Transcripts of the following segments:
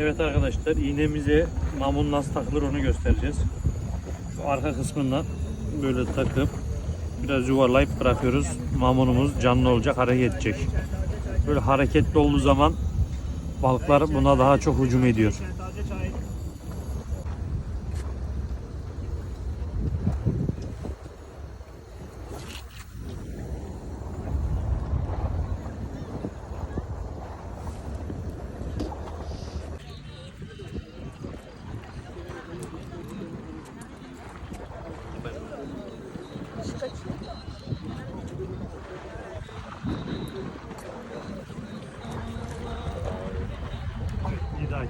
Evet arkadaşlar iğnemize mamun nasıl takılır onu göstereceğiz. Şu arka kısmından böyle takıp biraz yuvarlayıp bırakıyoruz. Mamunumuz canlı olacak hareket edecek. Böyle hareketli olduğu zaman balıklar buna daha çok hücum ediyor. Lidaki.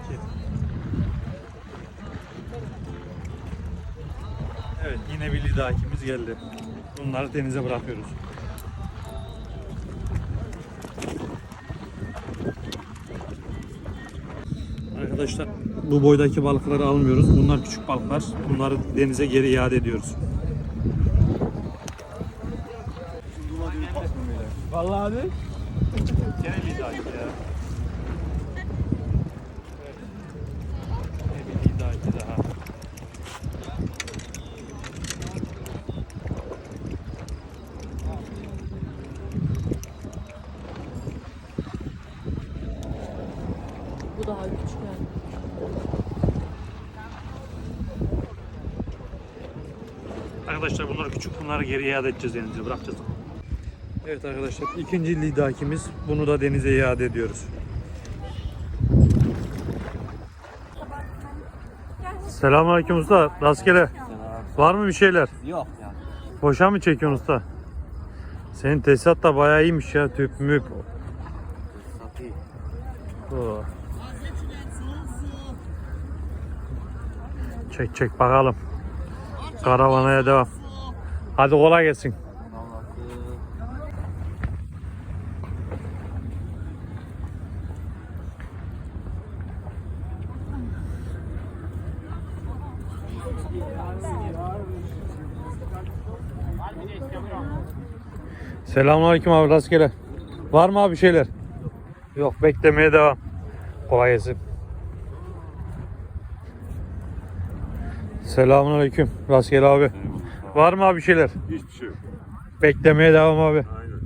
Evet yine bir lidakimiz geldi. Bunları denize bırakıyoruz. Arkadaşlar bu boydaki balıkları almıyoruz. Bunlar küçük balıklar. Bunları denize geri iade ediyoruz. Vallahi abi. Gene lidaki ya. Ne bir lidaki daha. Bu daha küçük yani. Arkadaşlar bunlar küçük bunları geri iade edeceğiz denize bırakacağız. Evet arkadaşlar ikinci lidakimiz bunu da denize iade ediyoruz. Selamünaleyküm usta. Rastgele. Var mı bir şeyler? Yok ya. Boşa mı çekiyorsun usta? Senin tesisat da bayağı iyiymiş ya tüp müp. Oo. Çek çek bakalım. Karavanaya devam. Hadi kolay gelsin. Selamünaleyküm abi rastgele. Var mı abi şeyler? Yok beklemeye devam. Kolay gelsin. Selamünaleyküm rastgele abi. Var mı abi şeyler? Hiçbir şey yok. Beklemeye devam abi. Aynen.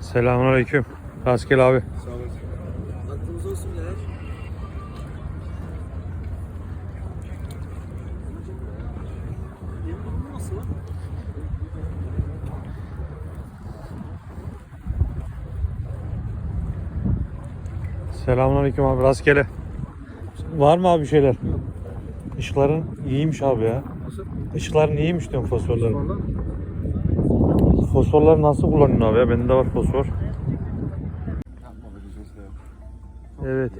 Selamünaleyküm. Rastgele abi. Sağ. Aklımız olsun ya. Selamünaleyküm abi rastgele. Var mı abi şeyler? Işıkların iyiymiş abi ya. Işıkların iyiymiş diyorum fosforların. Fosforları nasıl kullanıyorsun abi ya? Bende de var fosfor. Evet.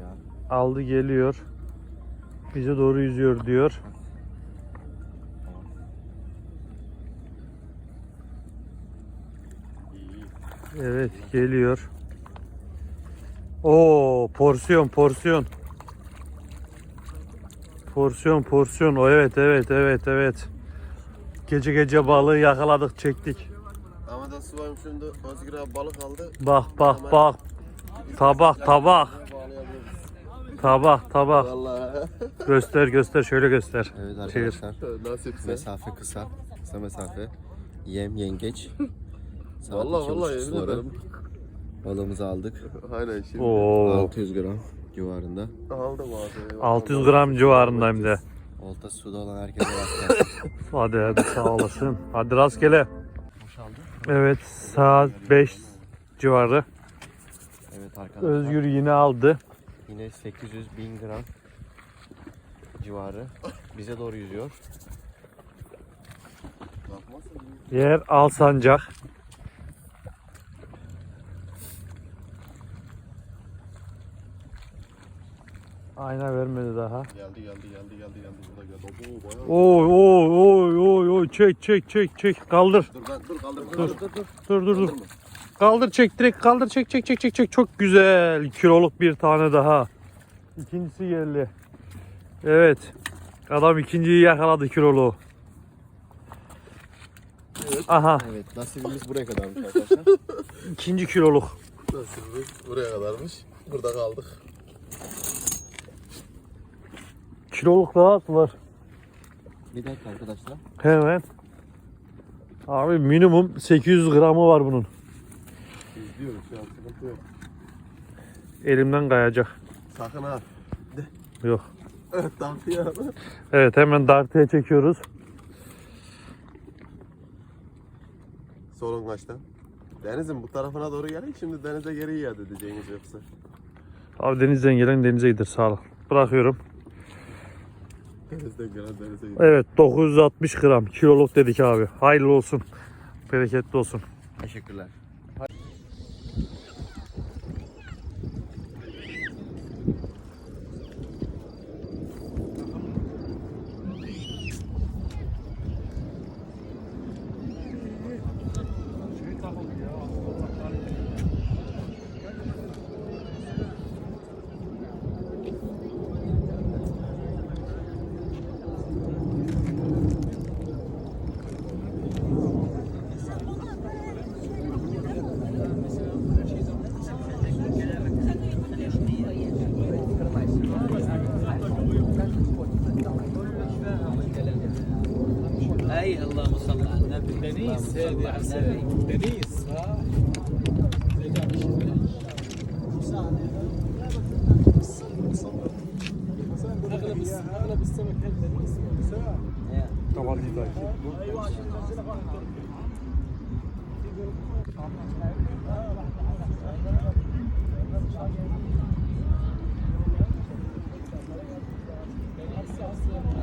Aldı geliyor. Bize doğru yüzüyor diyor. Evet geliyor. Oo porsiyon porsiyon. Porsiyon porsiyon. O evet evet evet evet. Gece gece balığı yakaladık çektik. Ama da su varmış şimdi 10 gram balık aldı. Bak bak bak. Tabak tabak. Tabak tabak. Vallahi. Göster göster şöyle göster. Evet Çevir. arkadaşlar Nasipse. mesafe kısa. Kısa mesafe. Yem yengeç. Saat Vallahi vallahi yemin ederim. Balığımızı aldık. Aynen şimdi. Oo 600 gram civarında. Aldım abi. 600 gram civarındayım de. Olta suda olan herkese rast gelsin. Hadi hadi sağ olasın. Hadi rastgele. Evet saat 5 civarı. Evet arkadaşlar. Özgür yine aldı. Yine 800 bin gram civarı. Bize doğru yüzüyor. Yer Alsancak. Ayna vermedi daha. Geldi geldi geldi geldi geldi. Burada geldi. Oo bayağı. Oy oy oy oy oy çek çek çek çek kaldır. Dur dur kaldırma. Dur. Dur dur dur. Dur dur. Kaldır çek direkt kaldır çek çek çek çek çek. Çok güzel. Kiloluk bir tane daha. İkincisi geldi. Evet. Adam ikinciyi yakaladı kilolu. Evet. Aha. Evet nasibimiz buraya kadarmış arkadaşlar. ikinci kiloluk. Nasılmış? Buraya kadarmış. Burada kaldık. Kiloluk daha var. Bir dakika arkadaşlar. Hemen. Abi minimum 800 gramı var bunun. İzliyoruz şu an sıkıntı yok. Elimden kayacak. Sakın ha. Yok. Evet damlıyor. Evet hemen dartıya çekiyoruz. Sorun kaçta? Denizin bu tarafına doğru gelin şimdi denize geri iade edeceğiniz yoksa. Abi denizden gelen denize gider sağ ol. Bırakıyorum. Denizden gelen denize gidiyor. Evet 960 gram kiloluk dedik abi. Hayırlı olsun. Bereketli olsun. Teşekkürler. هذه على دنيس ها اغلب اغلب السمك حل دنيس طبعا دي ضايع أيوه عشان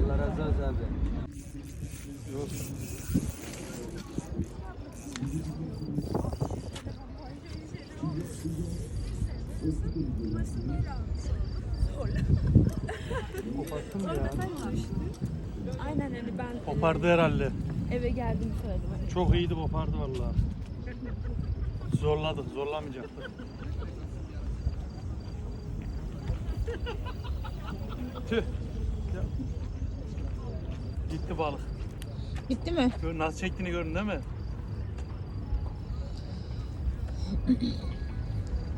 Allah razı olsun abi. Yok. Baktım ya. Aynen hani ben e, Kopardı herhalde. eve geldiğimi söyledim. Hani. Çok iyiydi kopardı vallahi. Zorladık, zorlamayacaktık. Tüh. Ya. Gitti balık. Bitti mi? Gör- Nasıl çektiğini gördün değil mi?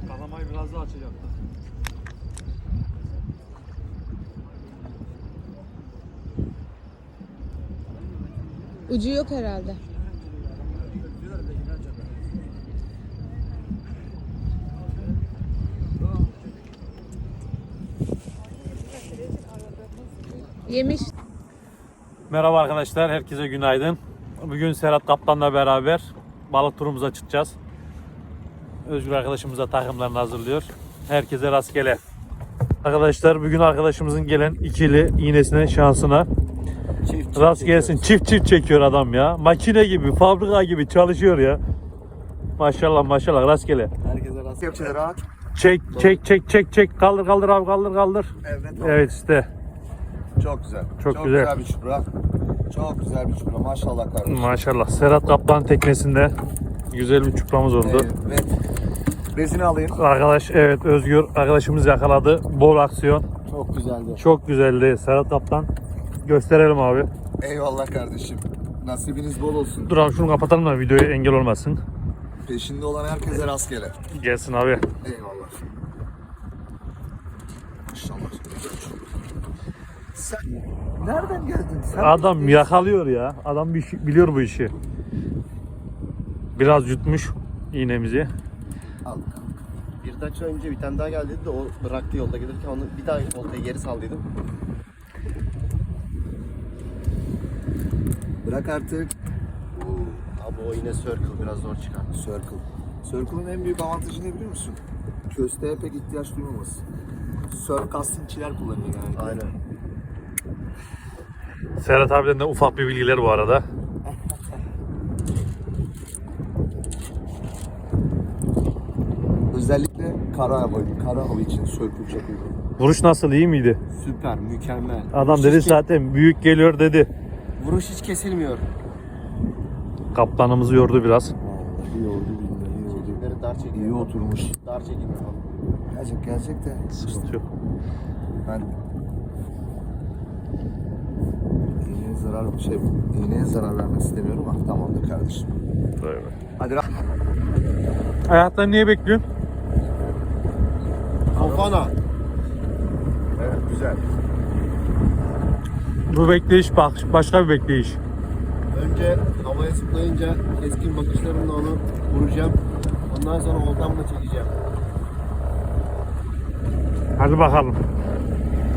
Kalamayı biraz daha açacaktı. Ucu yok herhalde. Yemiş. Merhaba arkadaşlar, herkese günaydın. Bugün Serhat Kaptan'la beraber balık turumuza çıkacağız. Özgür arkadaşımız da takımlarını hazırlıyor. Herkese rastgele. Arkadaşlar bugün arkadaşımızın gelen ikili iğnesine şansına rast gelsin. Çift çift çekiyor adam ya. Makine gibi, fabrika gibi çalışıyor ya. Maşallah maşallah rastgele. herkese rast Kepçeleri at. Çek çek çek çek çek kaldır kaldır abi kaldır kaldır. Evet. Evet işte Çok güzel. Çok güzel. bir çupra. Çok güzel bir çupra. Maşallah kardeşim. maşallah. Serhat Kaptan teknesinde güzel bir çupramız oldu. Evet. Bezini alayım. Arkadaş evet Özgür arkadaşımız yakaladı. Bol aksiyon. Çok güzeldi. Çok güzeldi Serhat Kaptan. Gösterelim abi. Eyvallah kardeşim. Nasibiniz bol olsun. Dur abi şunu kapatalım da videoya engel olmasın. Peşinde olan herkese rastgele. Gelsin abi. Eyvallah. Maşallah. Sen nereden geldin? Sen Adam yakalıyor ya. Adam şey- biliyor bu işi. Biraz yutmuş iğnemizi. Al. Bir dakika önce bir tane daha geldi de o bıraktı yolda gelirken onu bir daha oltayı geri saldıydım. Bırak artık. Abi o yine circle biraz zor çıkar. Circle. Circle'ın en büyük avantajı ne biliyor musun? Kösteğe pek ihtiyaç duymaması. Surf castingçiler kullanıyor yani. Aynen. Serhat abiden de ufak bir bilgiler bu arada. Kara hava, kara hava için çok uygun. Vuruş nasıl iyi miydi? Süper, mükemmel. Adam Vuruş dedi hiç, zaten büyük geliyor dedi. Vuruş hiç kesilmiyor. Kaptanımızı yordu biraz. Vallahi yordu billahi yordu. Çekimleri dar çekiyor. İyi oturmuş. Dar çekim. Gelecek gelecek de. Sıkıntı yok. Ben iğneye zarar şey iğneye zarar vermek istemiyorum ama tamamdır kardeşim. Hadi ra- Ayakta niye bekliyorsun? Kafana. Evet güzel. Bu bekleyiş bak başka bir bekleyiş. Önce havaya zıplayınca keskin bakışlarımla onu vuracağım. Ondan sonra oltamla çekeceğim. Hadi bakalım.